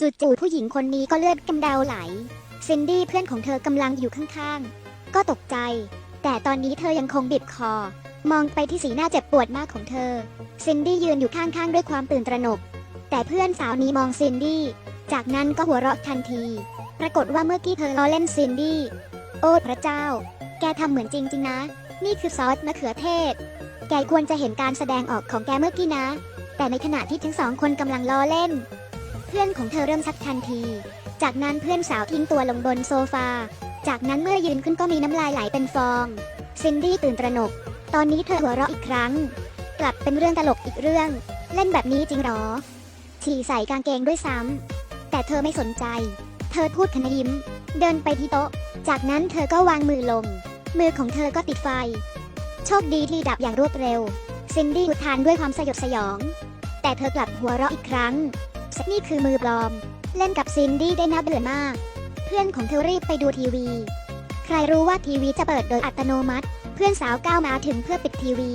จู่ๆผู้หญิงคนนี้ก็เลือดกำเดาไหลซินดี้เพื่อนของเธอกำลังอยู่ข้างๆ ก็ตกใจ แต่ตอนนี้เธอยังคงบิดคอ มองไปที่สีหน้าเจ็บปวดมากของเธอ ซินดี้ยืนอยู่ข้างๆ ด้วยความตื่นตระหนก แต่เพื่อนสาวนี้มองซินดี้ จากนั้นก็หัวเราะทันที ปรากฏว่าเมื่อกี้เธอล้อเล่นซินดี้ โอ้พระเจ้า แกทำเหมือนจริงๆนะ นี่คือซอสมะเขือเทศ แกควรจะเห็นการแสดงออกของแกเมื่อกี้นะ แต่ในขณะที่ทั้งสองคนกำลังล้อเล่น เพื่อนของเธอเริ่มชักทันที จากนั้นเพื่อนสาวทิ้งตัวลงบนโซฟา จากนั้นเมื่อยืนขึ้นก็มีน้ำลายไหลเป็นฟอง ซินดี้ตื่นตระหนก ตอนนี้เธอหัวเราะอีกครั้ง กลับเป็นเรื่องตลกอีกเรื่อง เล่นแบบนี้จริงหรอ ฉี่ใส่กางเกงด้วยซ้ำ แต่เธอไม่สนใจ เธอพูดขณะยิ้ม เดินไปที่โต๊ะ จากนั้นเธอก็วางมือลง มือของเธอก็ติดไฟ โชคดีที่ดับอย่างรวดเร็ว ซินดี้อุทานด้วยความสยดสยอง แต่เธอกลับหัวเราะอีกครั้ง นี่คือมือปลอม เล่นกับซินดี้ได้น่าเบื่อมาก เพื่อนของเธอรีบไปดูทีวี ใครรู้ว่าทีวีจะเปิดโดยอัตโนมัติ เพื่อนสาวก้าวมาถึงเพื่อปิดทีวี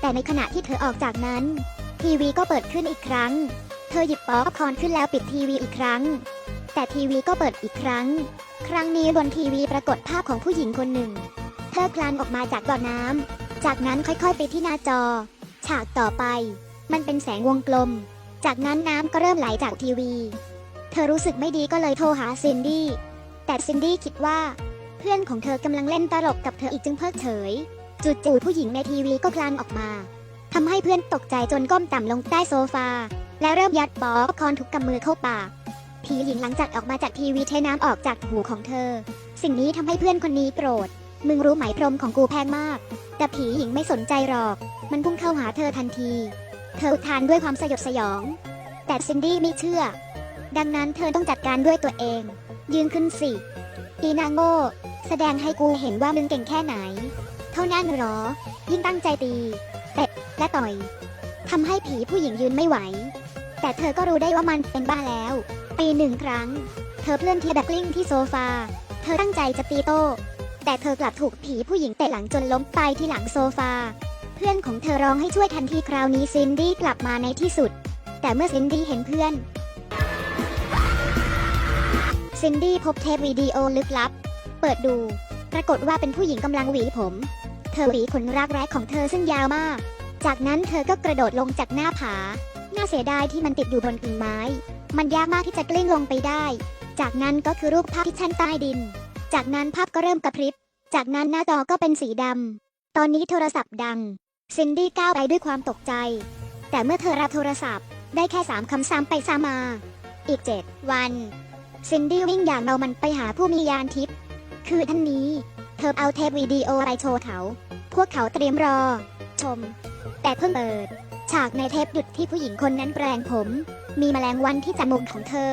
แต่ในขณะที่เธอออกจากนั้น ทีวีก็เปิดขึ้นอีกครั้ง เธอหยิบป๊อปคอนขึ้นแล้วปิดทีวีอีกครั้ง แต่ทีวีก็เปิดอีกครั้ง ครั้งนี้บนทีวีปรากฏภาพของผู้หญิงคนหนึ่ง เธอคลานออกมาจากบ่อน้ำจากนั้นค่อยๆไปที่หน้าจอ ฉากต่อไป มันเป็นแสงวงกลม จากนั้นน้ำก็เริ่มไหลจากทีวี เธอรู้สึกไม่ดีก็เลยโทรหาซินดี้ แต่ซินดี้คิดว่า เพื่อนของเธอกำลังเล่นตลกกับเธออีกจึงเพิกเฉย จู่ๆผู้หญิงในทีวีก็คลานออกมาทำให้เพื่อนตกใจจนก้มต่ำลงใต้โซฟา และเริ่มยัดป๊อปคอนทุกกำมือเข้าปากผีหญิงหลังจากออกมาจากทีวีใช้น้ำออกจากหูของเธอ สิ่งนี้ทำให้เพื่อนคนนี้โกรธ มึงรู้ไหมพรมของกูแพงมาก แต่ผีหญิงไม่สนใจหรอก มันพุ่งเข้าหาเธอทันที เธออุทานด้วยความสยดสยอง แต่ซินดี้ไม่เชื่อ ดังนั้นเธอต้องจัดการด้วยตัวเอง ยืนขึ้นสิอีนางโง่แสดงให้กูเห็นว่ามึงเก่งแค่ไหน เท่านั้นหรอ ยิ่งตั้งใจตีเตะและต่อยทำให้ผีผู้หญิงยืนไม่ไหว แต่เธอก็รู้ได้ว่ามันเป็นบ้าแล้ว ปีหนึ่งครั้ง เธอเพื่อนที่แบบกลิ้งที่โซฟา เธอตั้งใจจะตีโต้แต่เธอกลับถูกผีผู้หญิงเตะหลังจนล้มไปที่หลังโซฟา พื่อนของเธอร้องให้ช่วยทันทีคราวนี้ซินดี้กลับมาในที่สุด แต่เมื่อซินดี้เห็นเพื่อน ซินดี้พบเทปวิดีโอลึกลับ เปิดดู ปรากฏว่าเป็นผู้หญิงกำลังหวีผม เธอหวีขนรักแร้ของเธอซึ่งยาวมาก จากนั้นเธอก็กระโดดลงจากหน้าผา น่าเสียดายที่มันติดอยู่บนกิ่งไม้ มันยากมากที่จะกลิ้งลงไปได้ จากนั้นก็คือรูปภาพที่ชั้นใต้ดิน จากนั้นภาพก็เริ่มกระพริบ จากนั้นหน้าจอก็เป็นสีดำตอนนี้โทรศัพท์ดัง ซินดี้ก้าวไปด้วยความตกใจ แต่เมื่อเธอรับโทรศัพท์ ได้แค่สามคำซ้ำไปซ้ำมา อีกเจ็ดวัน ซินดี้วิ่งอย่างเมามันไปหาผู้มียานทิพย์คือท่านนี้ เธอเอาเทปวิดีโอไปโชว์เขา พวกเขาเตรียมรอ ชม แต่เพิ่งเปิด ฉากในเทปหยุดที่ผู้หญิงคนนั้นแปลงผม มีแมลงวันที่จมูกของเธอ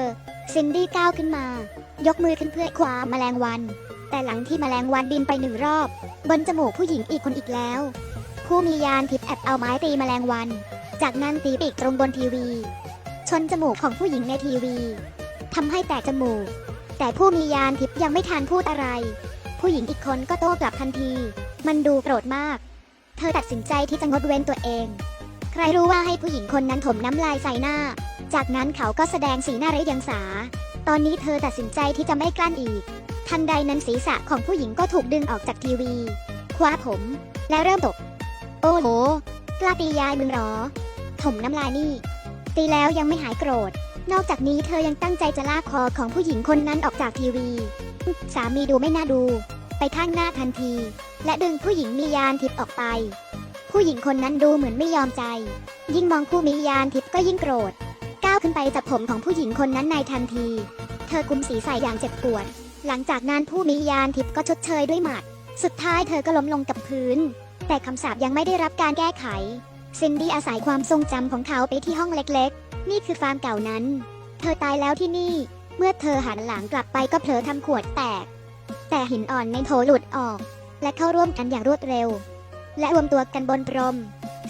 ซินดี้ก้าวขึ้นมา ยกมือขึ้นเพื่อคว้าแมลงวัน แต่หลังที่แมลงวันบินไปหนึ่งรอบ บนจมูกผู้หญิงอีกคนอีกแล้ว ผู้มียานทิพย์แอบเอาไม้ตีแมลงวัน จากนั้นตีปีกตรงบนทีวี ชนจมูกของผู้หญิงในทีวีทำให้แตกจมูก แต่ผู้มียานทิพย์ยังไม่ทันพูดอะไร ผู้หญิงอีกคนก็โต้กลับทันที มันดูโกรธมาก เธอตัดสินใจที่จะงดเว้นตัวเอง ใครรู้ว่าให้ผู้หญิงคนนั้นถมน้ำลายใส่หน้า จากนั้นเขาก็แสดงสีหน้าไร้เดียงสา ตอนนี้เธอตัดสินใจที่จะไม่กลั้นอีก ทันใดนั้นศีรษะของผู้หญิงก็ถูกดึงออกจากทีวี คว้าผม และเริ่มตบ โอ้โห กล้าตียายมึงหรอ ถมน้ำลายนี่ ตีแล้วยังไม่หายโกรธ นอกจากนี้เธอยังตั้งใจจะลากคอของผู้หญิงคนนั้นออกจากทีวี สามีดูไม่น่าดู ไปข้างหน้าทันที และดึงผู้หญิงมียานทิพย์ออกไป ผู้หญิงคนนั้นดูเหมือนไม่ยอมใจ ยิ่งมองผู้มียานทิพย์ก็ยิ่งโกรธ ก้าวขึ้นไปจับผมของผู้หญิงคนนั้นในทันที เธอกุมศีรษะอย่างเจ็บปวด หลังจากนั้นผู้มียานทิพย์ก็ชดเชยด้วยหมัด สุดท้ายเธอก็ล้มลงกับพื้น แต่คำสาปยังไม่ได้รับการแก้ไข ซินดี้อาศัยความทรงจำของเขาไปที่ห้องเล็กๆ นี่คือฟาร์มเก่านั้น เธอตายแล้วที่นี่ เมื่อเธอหันหลังกลับไปก็เผลอทำขวดแตก แต่หินอ่อนในโถหลุดออก และเข้าร่วมกันอย่างรวดเร็ว และรวมตัวกันบนพรม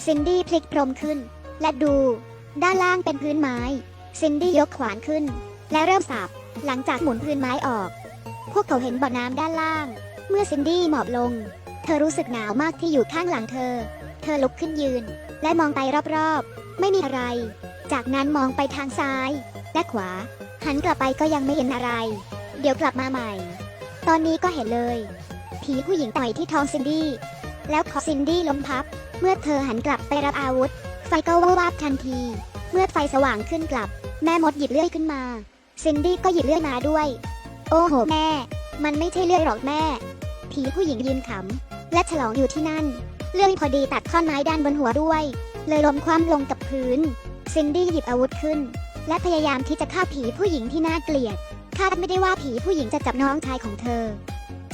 ซินดี้พลิกพรมขึ้น และดู ด้านล่างเป็นพื้นไม้ ซินดี้ยกขวานขึ้น และเริ่มสับหลังจากหมุนพื้นไม้ออก พวกเขาเห็นบ่อน้ำด้านล่าง เมื่อซินดี้หมอบลง เธอรู้สึกหนาวมากที่อยู่ข้างหลังเธอ เธอลุกขึ้นยืน และมองไปรอบๆ ไม่มีอะไร จากนั้นมองไปทางซ้าย และขวา หันกลับไปก็ยังไม่เห็นอะไร เดี๋ยวกลับมาใหม่ ตอนนี้ก็เห็นเลย ผีผู้หญิงต่อยที่ท้องซินดี้ แล้วคอซินดี้ล้มพับ เมื่อเธอหันกลับไปรับอาวุธ ไฟก็วาบวาบทันที เมื่อไฟสว่างขึ้นกลับ แม่มดหยิบเลื่อยขึ้นมา ซินดี้ก็หยิบเลื่อยมาด้วย โอ้โหแม่ มันไม่ใช่เลื่อยหรอกแม่ ผีผู้หญิงยืนขำ และฉลองอยู่ที่นั่นเลื่อยพอดีตัดท่อนไม้ด้านบนหัวด้วย เลยล้มคว่ำลงกับพื้นซินดี้หยิบอาวุธขึ้น และพยายามที่จะฆ่าผีผู้หญิงที่น่าเกลียดคาดไม่ได้ว่าผีผู้หญิงจะจับน้องชายของเธอ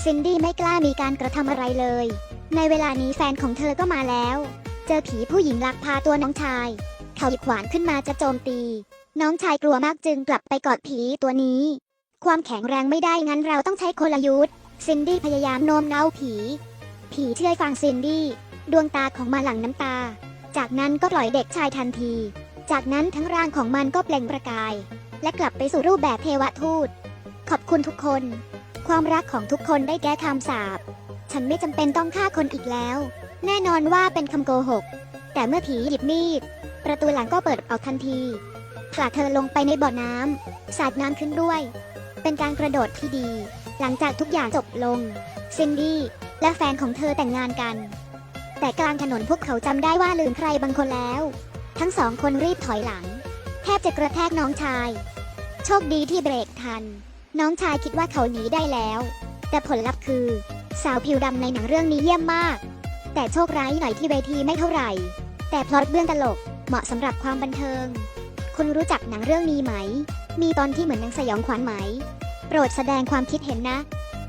ซินดี้ไม่กล้ามีการกระทำอะไรเลย ในเวลานี้แฟนของเธอก็มาแล้ว เจอผีผู้หญิงลักพาตัวน้องชาย เขาหยิบขวานขึ้นมาจะโจมตี น้องชายกลัวมากจึงกลับไปกอดผีตัวนี้ ความแข็งแรงไม่ได้งั้นเราต้องใช้กลยุทธ์ ซินดี้พยายามโน้มน้าวผี ผีเชื่อฟังซินดี้ ดวงตาของมันหลั่งน้ำตา จากนั้นก็ปล่อยเด็กชายทันที จากนั้นทั้งร่างของมันก็เปล่งประกาย และกลับไปสู่รูปแบบเทวทูต ขอบคุณทุกคน ความรักของทุกคนได้แก้คำสาป ฉันไม่จำเป็นต้องฆ่าคนอีกแล้ว แน่นอนว่าเป็นคำโกหก แต่เมื่อผีหยิบมีด ประตูหลังก็เปิดออกทันทีผลักเธอลงไปในบ่อน้ำสาดน้ำขึ้นด้วย เป็นการกระโดดที่ดี หลังจากทุกอย่างจบลงซินดี้และแฟนของเธอแต่งงานกัน แต่กลางถนนพวกเขาจำได้ว่าลืมใครบางคนแล้ว ทั้งสองคนรีบถอยหลัง แทบจะกระแทกน้องชาย โชคดีที่เบรกทัน น้องชายคิดว่าเขาหนีได้แล้ว แต่ผลลัพธ์คือ สาวผิวดำในหนังเรื่องนี้เยี่ยมมาก แต่โชคร้ายหน่อยที่เวทีไม่เท่าไหร่ แต่พล็อตเบื้องตลกเหมาะสำหรับความบันเทิง คุณรู้จักหนังเรื่องนี้ไหม มีตอนที่เหมือนหนังสยองขวัญไหม โปรดแสดงความคิดเห็นนะ